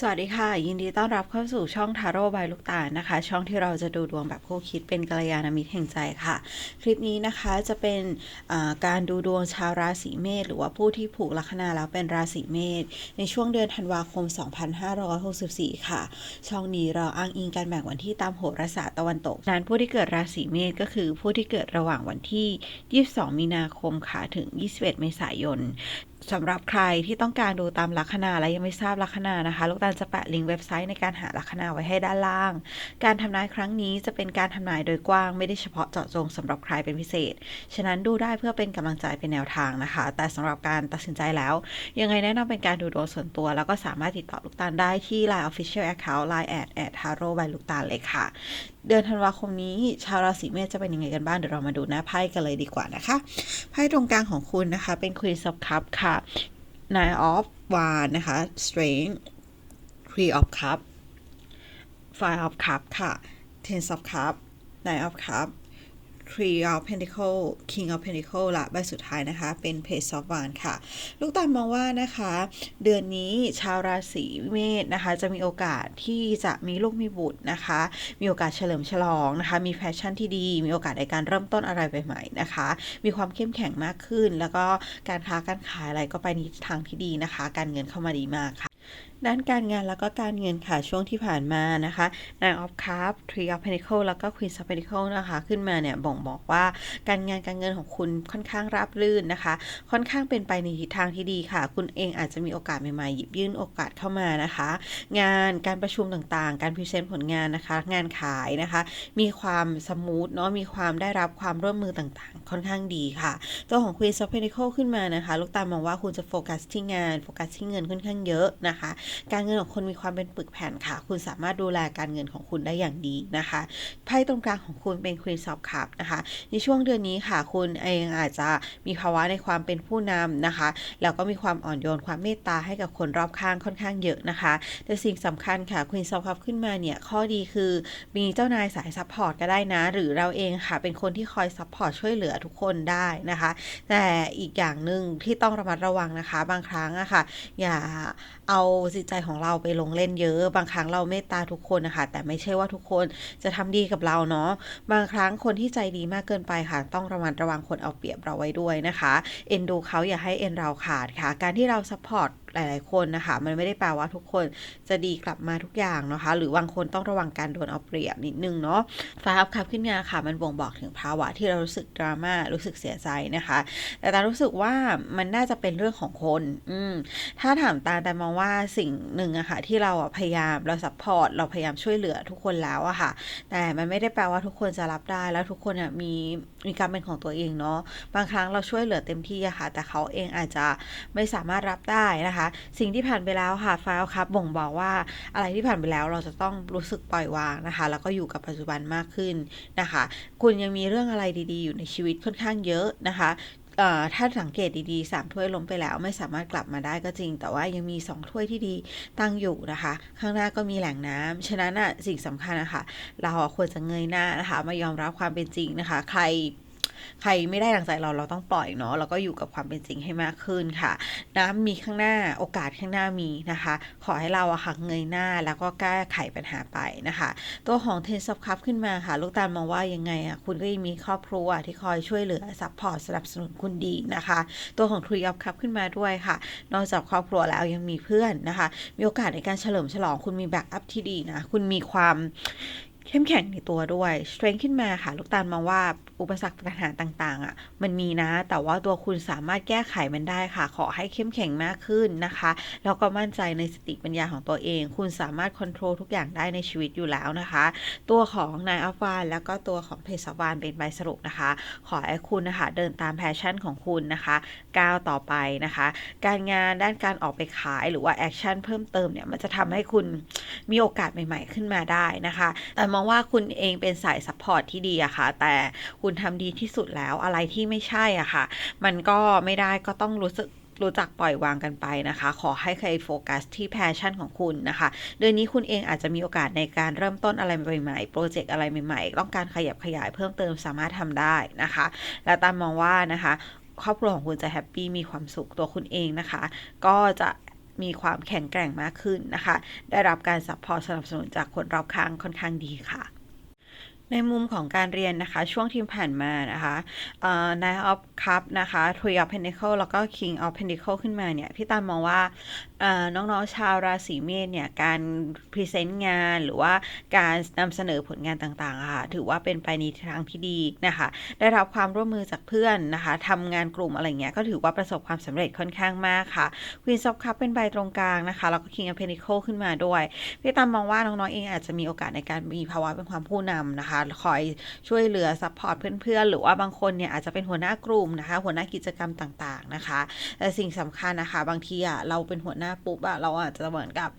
สวัสดีค่ะ ยินดีต้อนรับเข้าสู่ช่องทาโร่บายลูกตานะคะ ช่องที่เราจะดูดวงแบบคู่คิดเป็นกัลยาณมิตรแห่งใจค่ะ คลิปนี้นะคะจะเป็นการดูดวงชาวราศีเมษหรือว่าผู้ที่ผูกลัคนาแล้วเป็นราศีเมษในช่วงเดือนธันวาคม 2564 ค่ะ ช่องนี้เราอ้างอิงการแบ่งวันที่ตามโหราศาสตร์ตะวันตกนั้นผู้ที่เกิดราศีเมษก็คือผู้ที่เกิดระหว่างวันที่ 22 มีนาคมค่ะถึง 21 เมษายน สำหรับใครที่ต้องการดูตามลัคนาและยังไม่ทราบลัคนานะคะ ลูกตาลจะแปะลิงก์เว็บไซต์ในการหาลัคนาไว้ให้ด้านล่าง การทำนายครั้งนี้จะเป็นการทำนายโดยกว้างไม่ได้เฉพาะเจาะจงสำหรับใครเป็นพิเศษ ฉะนั้นดูได้เพื่อเป็นกำลังใจเป็นแนวทางนะคะ แต่สำหรับการตัดสินใจแล้ว ยังไงแนะนำเป็นการดูดวงส่วนตัว แล้วก็สามารถติดต่อลูกตาลได้ที่ Line Official Account Line แอดแอดทาโร่บายลูกตาลเลยค่ะเดือนธันวาคมนี้ ชาวราศีเมษจะเป็นยังไงกันบ้างเดี๋ยวเรามาดูหน้าไพ่กันเลยดีกว่านะคะไพ่ตรงกลางของคุณนะคะ เป็น Queen of Cup ค่ะ Nine of Wands นะคะ Strength Three of Cup Five of Cup ค่ะ Ten of Cup Nine of Cup Three of Pentacle King of Pentacle ละใบสุดท้ายนะคะ เป็น Page of Wands ค่ะ ลูกตาลมองว่านะคะ เดือนนี้ชาวราศีเมษนะคะ จะมีโอกาสที่จะมีลูกมีบุตรนะคะ มีโอกาสเฉลิมฉลองนะคะ มีแฟชั่นที่ดี มีโอกาสในการเริ่มต้นอะไรใหม่ๆนะคะ มีความเข้มแข็งมากขึ้น แล้วก็การค้าการขายอะไรก็ไปในทางที่ดีนะคะ การเงินเข้ามาดีมากค่ะด้านการงานแล้วก็การเงินค่ะช่วงที่ผ่านมานะคะ Nine of Cups Three of Pentacles แล้วก็ Queen of Pentacles นะคะ ขึ้นมาเนี่ยบ่งบอกว่าการงานการเงินของคุณค่อนข้างราบรื่นนะคะ ค่อนข้างเป็นไปในทิศทางที่ดีค่ะ คุณเองอาจจะมีโอกาสใหม่ๆหยิบยื่นโอกาสเข้ามานะคะ งานการประชุมต่างๆ การพรีเซนต์ผลงานนะคะ งานขายนะคะ มีความสมูทเนาะมีความได้รับความร่วมมือต่างๆ ค่อนข้างดีค่ะ ตัวของ Queen of Pentacles ขึ้นมานะคะ ลูกตาลมองว่าคุณจะโฟกัสที่งานโฟกัสที่เงินค่อนข้างเยอะนะคะการเงินของคุณมีความเป็นปึกแผ่นค่ะ คุณสามารถดูแลการเงินของคุณได้อย่างดีนะคะไพ่ตรงกลางของคุณเป็น Queen of Cups นะคะ ในช่วงเดือนนี้ค่ะ คุณเองอาจจะมีภาวะในความเป็นผู้นำนะคะ แล้วก็มีความอ่อนโยนความเมตตาให้กับคนรอบข้างค่อนข้างเยอะนะคะ แต่สิ่งสำคัญค่ะ Queen of Cups ขึ้นมาเนี่ย ข้อดีคือมีเจ้านายสายซัพพอร์ตก็ได้นะ หรือเราเองค่ะ เป็นคนที่คอยซัพพอร์ตช่วยเหลือทุกคนได้นะคะ แต่อีกอย่างหนึ่งที่ต้องระมัดระวังนะคะ บางครั้งอะค่ะ อย่าเอาจตใจของเราไปลงเล่นเยอะ บางครั้งเราเมตตาทุกคนนะคะ แต่ไม่ใช่ว่าทุกคนจะทำดีกับเราเนาะ บางครั้งคนที่ใจดีมากเกินไปค่ะ ต้องระมัดระวังคนเอาเปรียบเราไว้ด้วยนะคะ เอ็นดูเขาอย่าให้เอ็นเราขาดค่ะ การที่เราซัพพอร์ตหลาย ๆ คนนะคะ มันไม่ได้แปลว่าทุกคนจะดีกลับมาทุกอย่างนะคะ หรือบางคนต้องระวังการโดนเอาเปรียบนิดนึงเนาะฟ้าอัพคับขึ้นมาค่ะ มันบ่งบอกถึงภาวะที่เรารู้สึกดราม่ารู้สึกเสียใจนะคะ แต่ตารู้สึกว่ามันน่าจะเป็นเรื่องของคน อืมถ้าถามตาแต่มองว่าสิ่งหนึ่งอะค่ะที่เราพยายามเราซัพพอร์ตเราพยายามช่วยเหลือทุกคนแล้วอะค่ะ แต่มันไม่ได้แปลว่าทุกคนจะรับได้แล้วทุกคนอะมีมีการเป็นของตัวเองเนาะบางครั้งเราช่วยเหลือเต็มที่อะค่ะ แต่เขาเองอาจจะไม่สามารถรับได้นะคะสิ่งที่ผ่านไปแล้วค่ะฟ้าครับบ่งบอกว่าอะไรที่ผ่านไปแล้วเราจะต้องรู้สึกปล่อยวางนะคะ แล้วก็อยู่กับปัจจุบันมากขึ้นนะคะ คุณยังมีเรื่องอะไรดีๆ อยู่ในชีวิตค่อนข้างเยอะนะคะถ้าสังเกตดีๆสามถ้วยล้มไปแล้วไม่สามารถกลับมาได้ก็จริง แต่ว่ายังมีสองถ้วยที่ดีตั้งอยู่นะคะ ข้างหน้าก็มีแหล่งน้ำฉะนั้นอะสิ่งสำคัญนะคะเราควรจะเงยหน้านะคะ มายอมรับความเป็นจริงนะคะ ใคร ใครไม่ได้ดังใจเราเราต้องปล่อยเนาะแล้วก็อยู่กับความเป็นจริงให้มากขึ้นค่ะน้ำมีข้างหน้าโอกาสข้างหน้ามีนะคะ ขอให้เราอะค่ะเงยหน้าแล้วก็แก้ไขปัญหาไปนะคะ ตัวของเทนซับคัพขึ้นมาค่ะ ลูกตาลมองว่ายังไงอะคุณก็ยังมีครอบครัวที่คอยช่วยเหลือซัพพอร์ตสนับสนุนคุณดีนะคะ ตัวของทรีออฟคัพขึ้นมาด้วยค่ะ นอกจากครอบครัวแล้วยังมีเพื่อนนะคะ มีโอกาสในการเฉลิมฉลองคุณมีแบ็กอัพที่ดีนะ คุณมีความ เข้มแข็งในตัวด้วย strength ขึ้นมาค่ะ ลูกตาลมองว่าอุปสรรคปัญหาต่างๆอะ มันมีนะ แต่ว่าตัวคุณสามารถแก้ไขมันได้ค่ะ ขอให้เข้มแข็งมากขึ้นนะคะ แล้วก็มั่นใจในสติปัญญาของตัวเอง คุณสามารถควบคุมทุกอย่างได้ในชีวิตอยู่แล้วนะคะ ตัวของนายอัฟวานแล้วก็ตัวของเพศวานเป็นใบสรุปนะคะ ขอให้คุณนะคะเดินตามแพชชั่นของคุณนะคะก้าวต่อไปนะคะ การงานด้านการออกไปขายหรือว่าแอคชั่นเพิ่มเติมเนี่ยมันจะทำให้คุณมีโอกาสใหม่ ๆ ขึ้นมาได้นะคะแต่มองว่าคุณเองเป็นสายซัพพอร์ตที่ดีอะค่ะ แต่คุณทำดีที่สุดแล้วอะไรที่ไม่ใช่อะค่ะ มันก็ไม่ได้ก็ต้องรู้สึกรู้จักปล่อยวางกันไปนะคะ ขอให้ใครโฟกัสที่แพชชั่นของคุณนะคะ เดือนนี้คุณเองอาจจะมีโอกาสในการเริ่มต้นอะไรใหม่ๆ โปรเจกต์อะไรใหม่ๆ ต้องการขยับขยายเพิ่มเติมสามารถทำได้นะคะ และตามมองว่านะคะ ครอบครัวของคุณจะแฮปปี้มีความสุขตัวคุณเองนะคะ ก็จะ มีความแข็งแกร่งมากขึ้นนะคะ ได้รับการซัพพอร์ตสนับสนุนจากคนรอบข้างค่อนข้างดีค่ะ ในมุมของการเรียนนะคะ ช่วงที่ผ่านมานะคะเอ่อ Nine of Cup นะคะ Three of Pentacle แล้วก็ King of Pentacle ขึ้นมาเนี่ย พี่ตามมองว่าเอ่อน้องๆชาวราศีเมษเนี่ย การพรีเซนต์งานหรือว่าการนำเสนอผลงานต่างๆค่ะ ถือว่าเป็นไปในทางที่ดีนะคะ ได้รับความร่วมมือจากเพื่อนนะคะทำงานกลุ่มอะไรเงี้ย ก็ถือว่าประสบความสำเร็จค่อนข้างมากค่ะ Queen of Cup เป็นใบตรงกลางนะคะ แล้วก็ King of Pentacle ขึ้นมาด้วย พี่ตามมองว่าน้องๆเองอาจจะมีโอกาสในการมีภาวะเป็นความผู้นำนะคะคอยช่วยเหลือซัพพอร์ตเพื่อนๆ หรือว่าบางคนเนี่ยอาจจะเป็นหัวหน้ากลุ่มนะคะ หัวหน้ากิจกรรมต่างๆนะคะ แต่สิ่งสำคัญนะคะ บางทีอะเราเป็นหัวหน้าปุ๊บอะเราอาจจะเหมือนกับ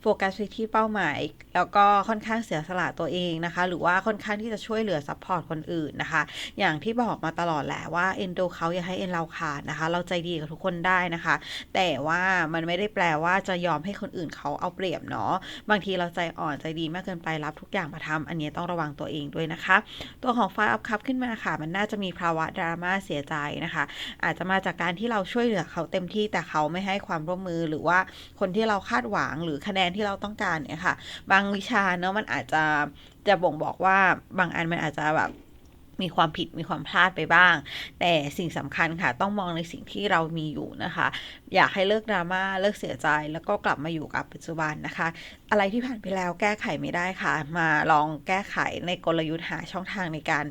โฟกัสไปที่เป้าหมาย แล้วก็ค่อนข้างเสียสละตัวเองนะคะ หรือว่าค่อนข้างที่จะช่วยเหลือซัพพอร์ตคนอื่นนะคะ อย่างที่บอกมาตลอดแหละว่าเอ็นดูเขาอย่าให้เอ็นเราขาดนะคะ เราใจดีกับทุกคนได้นะคะ แต่ว่ามันไม่ได้แปลว่าจะยอมให้คนอื่นเขาเอาเปรียบเนาะ บางทีเราใจอ่อนใจดีมากเกินไปรับทุกอย่างมาทำอันนี้ต้องระวังตัวเองด้วยนะคะ ตัวของไฟอัพคัพขึ้นมาค่ะ มันน่าจะมีภาวะดราม่าเสียใจนะคะ อาจจะมาจากการที่เราช่วยเหลือเขาเต็มที่แต่เขาไม่ให้ความร่วมมือหรือว่าคนที่เราคาดหวังหรือคะแนนที่เราต้องการเนี่ยค่ะ บางวิชาเนาะมันอาจจะจะบ่งบอกว่าบางอันมันอาจจะแบบ มีความผิดมีความพลาดไปบ้าง แต่สิ่งสำคัญค่ะ ต้องมองในสิ่งที่เรามีอยู่นะคะ อยากให้เลิกดราม่าเลิกเสียใจแล้วก็กลับมาอยู่กับปัจจุบันนะคะ อะไรที่ผ่านไปแล้วแก้ไขไม่ได้ค่ะ มาลองแก้ไขในกลยุทธ์หาช่องทางในการ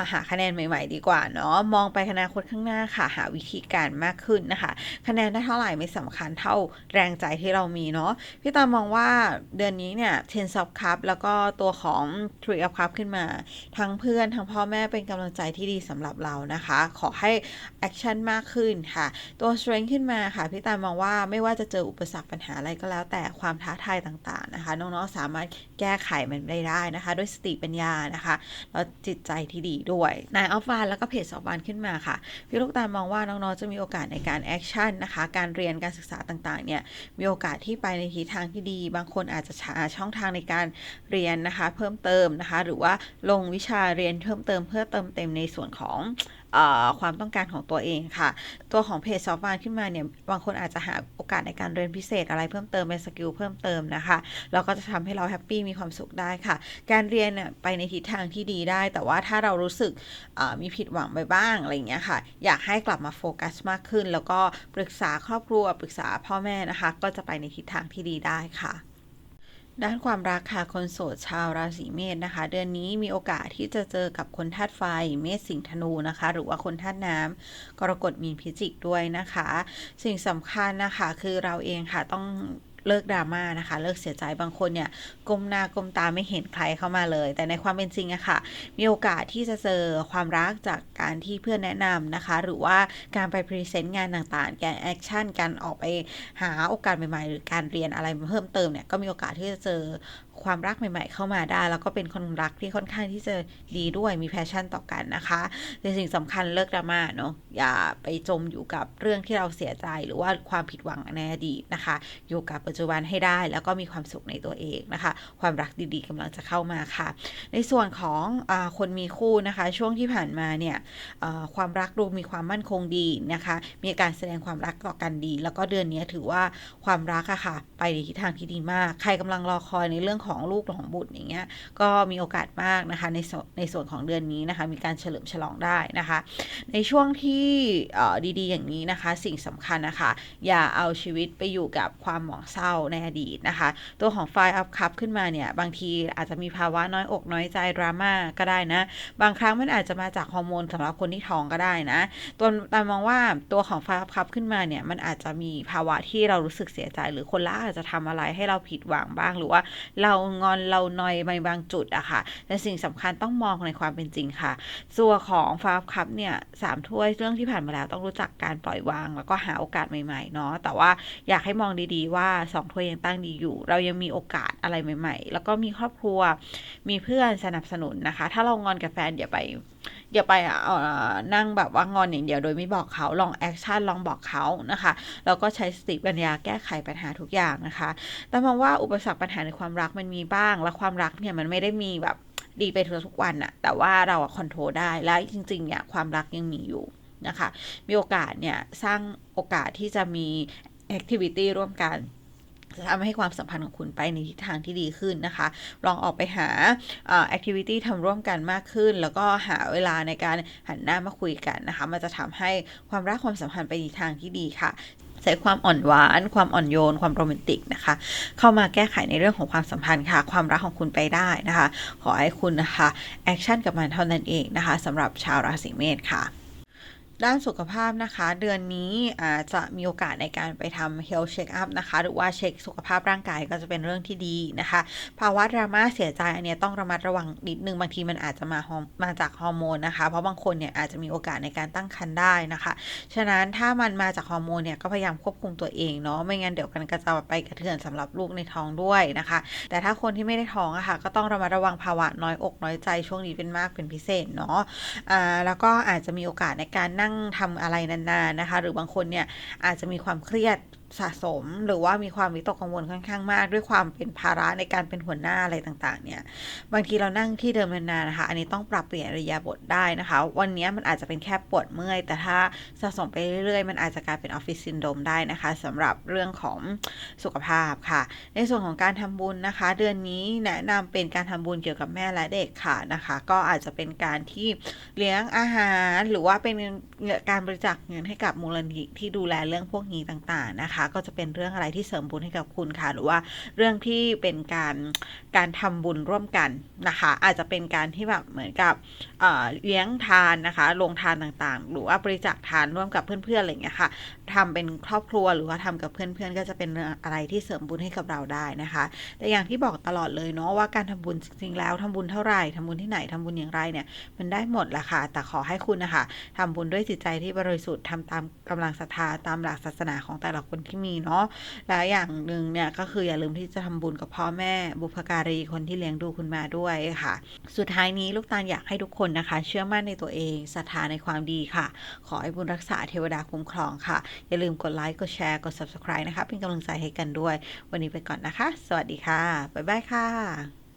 าหาคะแนนใหม่ ๆ ดีกว่าเนาะมองไปอนาคตข้างหน้าค่ะ หาวิธีการมากขึ้นนะคะ คะแนนได้เท่าไหร่ไม่สำคัญเท่าแรงใจที่เรามีเนาะพี่ตามองว่าเดือนนี้เนี่ย Ten of Cup แล้วก็ตัวของ Three of Cup ขึ้นมา ทั้งเพื่อนทั้งพ่อแม่เป็นกำลังใจที่ดีสำหรับเรานะคะ ขอให้แอคชั่นมากขึ้นค่ะ ตัว Strength ขึ้นมาค่ะ พี่ตามองว่าไม่ว่าจะเจออุปสรรคปัญหาอะไรก็แล้ว แต่ความท้าทายต่างๆนะคะ น้องๆสามารถแก้ไขมันได้ได้นะคะ ด้วยสติปัญญานะคะแล้วจิตใจที่ดีด้วยนายออฟวานแล้วก็เพจออฟวานขึ้นมาค่ะ พี่ลูกตาลมองว่าน้องๆจะมีโอกาสในการแอคชั่นนะคะ การเรียนการศึกษาต่างๆเนี่ยมีโอกาสที่ไปในทิศทางที่ดี บางคนอาจจะหาช่องทางในการเรียนนะคะ เพิ่มเติมนะคะ หรือว่าลงวิชาเรียนเพิ่มเติมเพื่อเติมเต็มในส่วนของอความต้องการของตัวเองค่ะ ตัวของเพจซอฟต์แวร์ขึ้นมาเนี่ย บางคนอาจจะหาโอกาสในการเรียนพิเศษอะไรเพิ่มเติมเป็นสกิลเพิ่มเติมนะคะ แล้วก็จะทำให้เราแฮปปี้มีความสุขได้ค่ะ การเรียนเนี่ยไปในทิศทางที่ดีได้ แต่ว่าถ้าเรารู้สึกมีผิดหวังไปบ้างอะไรอย่างเงี้ยค่ะ อยากให้กลับมาโฟกัสมากขึ้น แล้วก็ปรึกษาครอบครัวปรึกษาพ่อแม่นะคะ ก็จะไปในทิศทางที่ดีได้ค่ะ ด้านความรักค่ะคนโสดชาวราศีเมษนะคะ เดือนนี้มีโอกาสที่จะเจอกับคนธาตุไฟ เมษสิงห์ธนูนะคะ หรือว่าคนธาตุน้ำกรกฎมีนพิจิกด้วยนะคะ สิ่งสำคัญนะคะ คือเราเองค่ะต้อง เลิกดราม่านะคะ เลิกเสียใจบางคนเนี่ยก้มหน้าก้มตาไม่เห็นใครเข้ามาเลย แต่ในความเป็นจริงอะค่ะ มีโอกาสที่จะเจอความรักจากการที่เพื่อนแนะนำนะคะ หรือว่าการไปพรีเซนต์งานต่างๆ การแอคชั่นการออกไปหาโอกาสใหม่ๆ หรือการเรียนอะไรเพิ่มเติมเนี่ยก็มีโอกาสที่จะเจอ ความรักใหม่ ๆ เข้ามาได้ แล้วก็เป็นคนรักที่ค่อนข้างที่จะดีด้วยมีแพชชั่นต่อกันนะคะแต่สิ่งสำคัญเลิกดราม่าเนาะอย่าไปจมอยู่กับเรื่องที่เราเสียใจหรือว่าความผิดหวังในอดีตนะคะ อยู่กับปัจจุบันให้ได้ แล้วก็มีความสุขในตัวเองนะคะ ความรักดีๆกำลังจะเข้ามาค่ะ ในส่วนของอคนมีคู่นะคะ ช่วงที่ผ่านมาเนี่ยความรักดูมีความมั่นคงดีนะคะ มีการแสดงความรักต่อกันดี แล้วก็เดือนนี้ถือว่าความรักอะค่ะ ไปในทิศทางที่ดีมาก ใครกำลังรอคอยในเรื่องของของลูกของบุตรอย่างเงี้ยก็มีโอกาสมากนะคะในในส่วนของเดือนนี้นะคะ มีการเฉลิมฉลองได้นะคะ ในช่วงที่ดีๆ อย่างนี้นะคะ สิ่งสำคัญนะคะ อย่าเอาชีวิตไปอยู่กับความหมองเศร้าในอดีตนะคะ ตัวของไฟอัพคัพขึ้นมาเนี่ย บางทีอาจจะมีภาวะน้อยอกน้อยใจดราม่าก็ได้นะ บางครั้งมันอาจจะมาจากฮอร์โมนสำหรับคนที่ท้องก็ได้นะตัวตามองว่าตัวของไฟอัพคัพขึ้นมาเนี่ย มันอาจจะมีภาวะที่เรารู้สึกเสียใจ หรือคนละอาจจะทำอะไรให้เราผิดหวังบ้าง หรือว่าเรางอนเรานอยในบางจุดอะค่ะแต่สิ่งสำคัญต้องมองในความเป็นจริงค่ะ ส่วนของฟาฟคัพเนี่ยสามถ้วยเรื่องที่ผ่านมาแล้วต้องรู้จักการปล่อยวาง แล้วก็หาโอกาสใหม่ๆเนาะแต่ว่าอยากให้มองดีๆ ว่าสองถ้วยยังตั้งดีอยู่ เรายังมีโอกาสอะไรใหม่ ๆ แล้วก็มีครอบครัวมีเพื่อนสนับสนุนนะคะ ถ้าเรางอนกับแฟนอย่าไป อย่าไปนั่งแบบว่างอนอย่างเดียวโดยไม่บอกเขาลองแอคชั่นลองบอกเขานะคะแล้วก็ใช้สติปัญญาแก้ไขปัญหาทุกอย่างนะคะ แต่มองว่าอุปสรรคปัญหาในความรักมันมีบ้าง และความรักเนี่ยมันไม่ได้มีแบบดีไปทุกวันอะแต่ว่าเราอะคอนโทรลได้และจริงๆเนี่ยความรักยังมีอยู่นะคะ มีโอกาสเนี่ยสร้างโอกาสที่จะมีแอคทิวิตี้ร่วมกัน จะทำให้ความสัมพันธ์ของคุณไปในทิศทางที่ดีขึ้นนะคะ ลองออกไปหาแอคทิวิตี้ทำร่วมกันมากขึ้น แล้วก็หาเวลาในการหันหน้ามาคุยกันนะคะ มันจะทำให้ความรักความสัมพันธ์ไปในทางที่ดีค่ะใช้ความอ่อนหวาน ความอ่อนโยน ความโรแมนติกนะคะ เข้ามาแก้ไขในเรื่องของความสัมพันธ์ค่ะ ความรักของคุณไปได้นะคะ ขอให้คุณนะคะแอคชั่นกับมันเท่านั้นเองนะคะสำหรับชาวราศีเมษค่ะ ด้านสุขภาพนะคะ เดือนนี้อาจจะมีโอกาสในการไปทำ health check up นะคะ หรือว่าเช็คสุขภาพร่างกายก็จะเป็นเรื่องที่ดีนะคะ ภาวะดราม่าเสียใจอันนี้ต้องระมัดระวังนิดนึง บางทีมันอาจจะมาฮอร์มาจากฮอร์โมนนะคะ เพราะบางคนเนี่ยอาจจะมีโอกาสในการตั้งครรภ์ได้นะคะ ฉะนั้นถ้ามันมาจากฮอร์โมนเนี่ยก็พยายามควบคุมตัวเองเนาะ ไม่งั้นเดี๋ยวกันก็จะไปกระเทือนสำหรับลูกในท้องด้วยนะคะ แต่ถ้าคนที่ไม่ได้ท้องอะค่ะก็ต้องระมัดระวังภาวะน้อยอกน้อยใจช่วงนี้เป็นมากเป็นพิเศษเนาะอ่าแล้วก็อาจจะมีโอกาสในการนั่งทำอะไรนานๆนะคะ หรือบางคนเนี่ยอาจจะมีความเครียด สะสมหรือว่ามีความวิตกกังวลค่อนข้างมาก ด้วยความเป็นภาระในการเป็นหัวหน้าอะไรต่างๆ เนี่ย บางทีเรานั่งที่เดิมนานๆนะคะ อันนี้ต้องปรับเปลี่ยนริยาบทได้นะคะ วันนี้มันอาจจะเป็นแค่ปวดเมื่อย แต่ถ้าสะสมไปเรื่อยๆ มันอาจจะกลายเป็นออฟฟิศซินโดมได้นะคะสำหรับเรื่องของสุขภาพค่ะ ในส่วนของการทำบุญนะคะ เดือนนี้แนะนำเป็นการทำบุญเกี่ยวกับแม่และเด็กค่ะนะคะ ก็อาจจะเป็นการที่เลี้ยงอาหาร หรือว่าเป็นการบริจาคเงินให้กับมูลนิธิที่ดูแลเรื่องพวกนี้ต่างๆนะคะก็จะเป็นเรื่องอะไรที่เสริมบุญให้กับคุณค่ะ หรือว่าเรื่องที่เป็นการการทำบุญร่วมกันนะคะ อาจจะเป็นการที่แบบเหมือนกับเเลี้ยงทานนะคะ ลงทานต่างๆ หรือว่าบริจาคทานร่วมกับเพื่อนๆอะไรอย่างเงี้ยค่ะทำเป็นครอบครัวหรือว่าทำกับเพื่อนๆ ก็จะเป็นอะไรที่เสริมบุญให้กับเราได้นะคะ แต่อย่างที่บอกตลอดเลยเนาะว่าการทำบุญจริงๆแล้วทำบุญเท่าไหร่ทำบุญที่ไหนทำบุญอย่างไรเนี่ยมันได้หมดแหละค่ะ แต่ขอให้คุณนะคะทำบุญด้วยจิตใจที่บริสุทธิ์ทำตามกำลังศรัทธาตามหลักศาสนาของแต่ละคนที่มีเนาะและอย่างหนึ่งเนี่ยก็คืออย่าลืมที่จะทำบุญกับพ่อแม่บุพการีคนที่เลี้ยงดูคุณมาด้วยค่ะ สุดท้ายนี้ลูกตาลอยากให้ทุกคนนะคะ เชื่อมั่นในตัวเองศรัทธาในความดีค่ะ ขอให้บุญรักษาเทวดาคุ้มครองค่ะ อย่าลืมกดไลค์กดแชร์กด subscribe นะคะเป็นกำลังใจให้กันด้วย วันนี้ไปก่อนนะคะ สวัสดีค่ะบ๊ายบายค่ะ